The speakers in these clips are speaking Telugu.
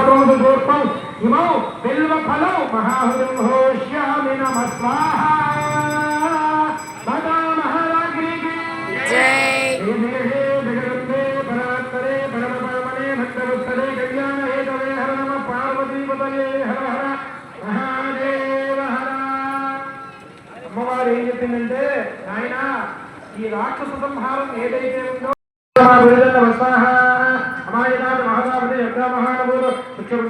గోత్రం గోత్రం ఇమౌ బిల్వ ఫలం మహాహృం హోష్యామి నమ స్వాహ. అమ్మవారు ఏం చెప్పిందంటే నాయన ఈ రాక్షస సంహారం ఏదైతే ఉందో మహారాజు మహారాజు యొక్క మహారాజు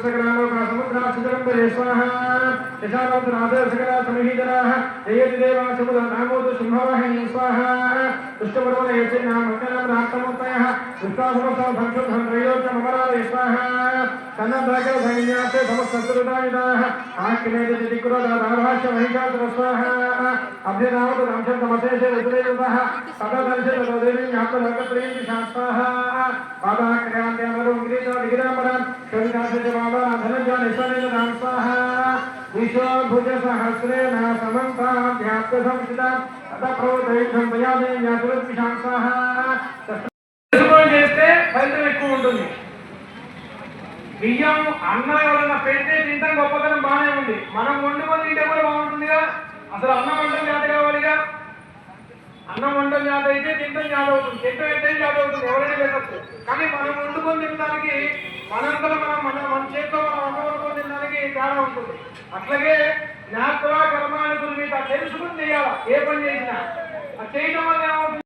सकलामोकासमुद्राक्षितरम्बरेश्वाहाशालोकनाथसकलासमीजनाः जयतिदेवासमुदनामोदुशुम्भवहैं स्वाहा दुष्टमरोदयचिन्नामकनाम्राक्तमूर्तयः दुष्टासमस्तमभक्षुधन्त्रयोचमरादेश्वाहा कन्नभगवसैन्यासे समस्तसुरुदायुधाः आक्रिमेदितिकुरोदाधाभाष्यमहिषासुरस्वाहा अभ्यनामतुरंशन्तमशेषे रुद्रेयुधः तददर्शतदेवीं ज्ञापनकप्रीतिशास्ताः पादाक्रियान्त्यमरुं गिरिजो विगिरामरं చేస్తే ఫలితం ఎక్కువ ఉంటుంది బియ్యం అన్నం ఎవరైనా పెడితే తింటాం గొప్పతనం బాగానే ఉంది మనం వండుకొని తింటే కూడా బాగుంటుందిగా అసలు అన్నం వండడం జాత కావాలిగా అన్నం వండడం జాత అయితే తింటాం జాత అవుతుంది తింటాం అయితే జాత అవుతుంది ఎవరైనా పెట్టచ్చు కానీ మనం వండుకొని తినడానికి మనంతలో మనం మన మన చేతితో మనం అన్నం తినడానికి తేడా ఉంటుంది. అట్లాగే జ్ఞాపక కర్మాన్ని గురించి తెలుసుకుని చేయాలి ఏ పని చేసినా. అది చేయడం వల్ల ఏమవుతుంది?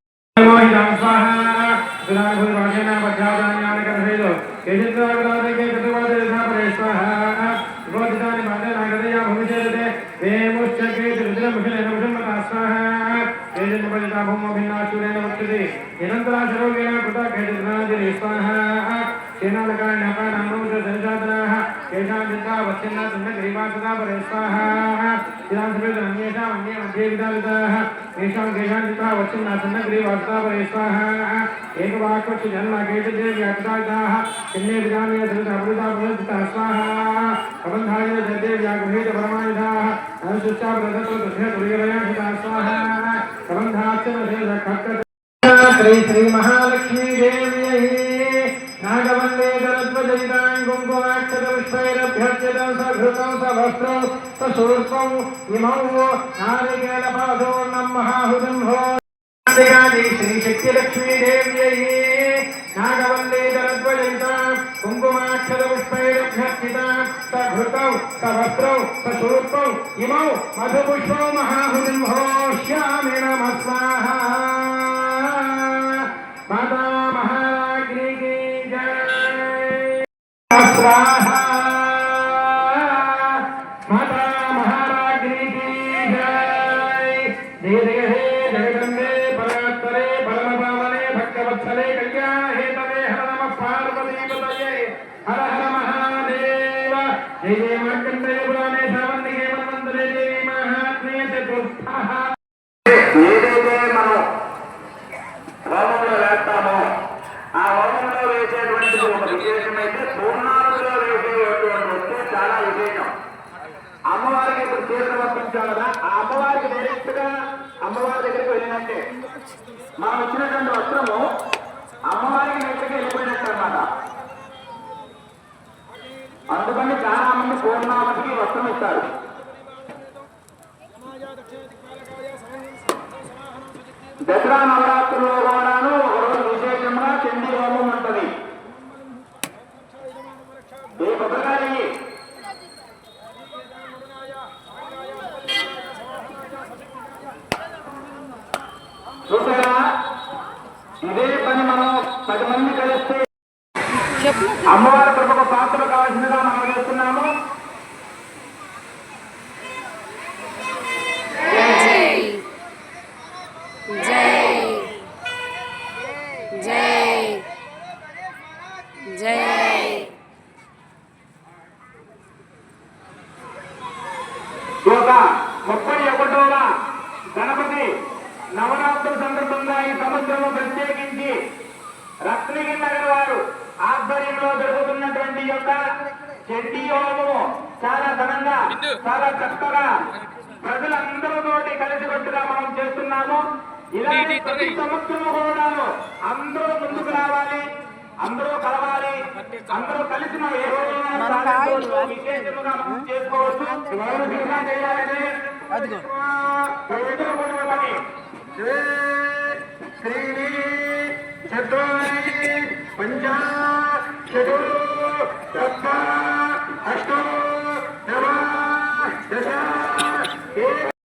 तेन लकाय नकार अनुरोध जनजातराः येषां चिन्ता वक्षन्ना सम्यक् ग्रीवासदा परेष्वाः इदां समेत अन्येषाम् अन्ये मध्ये विदाविताः येषां केषां चिन्ता वक्षन्ना सम्यक् ग्रीवासदा परेष्वाः एकवाक्वच्च जन्म केचित् व्याकृताः चिन्ने विदामे समेत अमृता प्रवर्तिताः स्वाहा प्रबन्धाय जते व्यागृहे च परमायुधाः अनुसुच्चा प्रदत्तो तस्य दुर्यवया कृताः स्वाहा प्रबन्धाश्च श्री श्रीमहालक्ष्मीदेव्यै దరద్వజయితాం కుంకుమాక్షత పుష్పైరభ్యర్చిత సఘృతం సవస్త్రం సశూర్పం ఇమౌ నారికేళ పాదోర్ణం మహాహుతం భో శ్రీ శక్తి లక్ష్మీ దేవ్యై నాగవల్లే దరద్వజయిత పార్వతీపతయే. హర హర మహాదేవ. జయ జయ మార్కండేయ పురాణే సావంతికే మన్వంతరే దేవి మహాత్మ్య ఏదైతే మనం హోమంలో వేస్తామో ఆ హోమంలో వేసేటువంటి ఒక విశేషమైతే అయితే వేసేటువంటి చాలా విశేషం. అమ్మవారికి ఇప్పుడు చేతులు పంపించాం కదా ఆ అమ్మవారికి డైరెక్ట్గా అమ్మవారి దగ్గరికి వెళ్ళినట్టే. మనం ఇచ్చినటువంటి వస్త్రము పూర్ణావతికి వస్త్రం ఇస్తారు. దసరా నవరాత్రుల్లో కూడాను ఒకరోజు విశేషంగా చండీ హోమం ఉంటది. ఏ కొబ్బరికాయ చూసారా? ఇదే పని మనం పది మంది కలిస్తే అమ్మవారి కృపకు పాత్ర కావాల్సిందిగా ఒక ముప్పై ఒకటవ గణపతి నవరాత్రుల సందర్భంగా ఈ సంవత్సరం ప్రత్యేకించి రత్నగిరి నగర్ వారు ఆధ్వర్యంలో జరుగుతున్నటువంటి యొక్క చెడ్డి హోమము చాలా ఘనంగా చాలా చక్కగా ప్రజలందరితోటి కలిసికట్టుగా మనం చేస్తున్నాము. ఇలాంటి ప్రతి సంవత్సరం కూడాను అందరూ ముందుకు రావాలి అందరూ కలవాలి అందరూ కలిసి మనం ఏ రోజు శ్రీ శ్రీని చత్వారి పంచ చతుర్ సప్త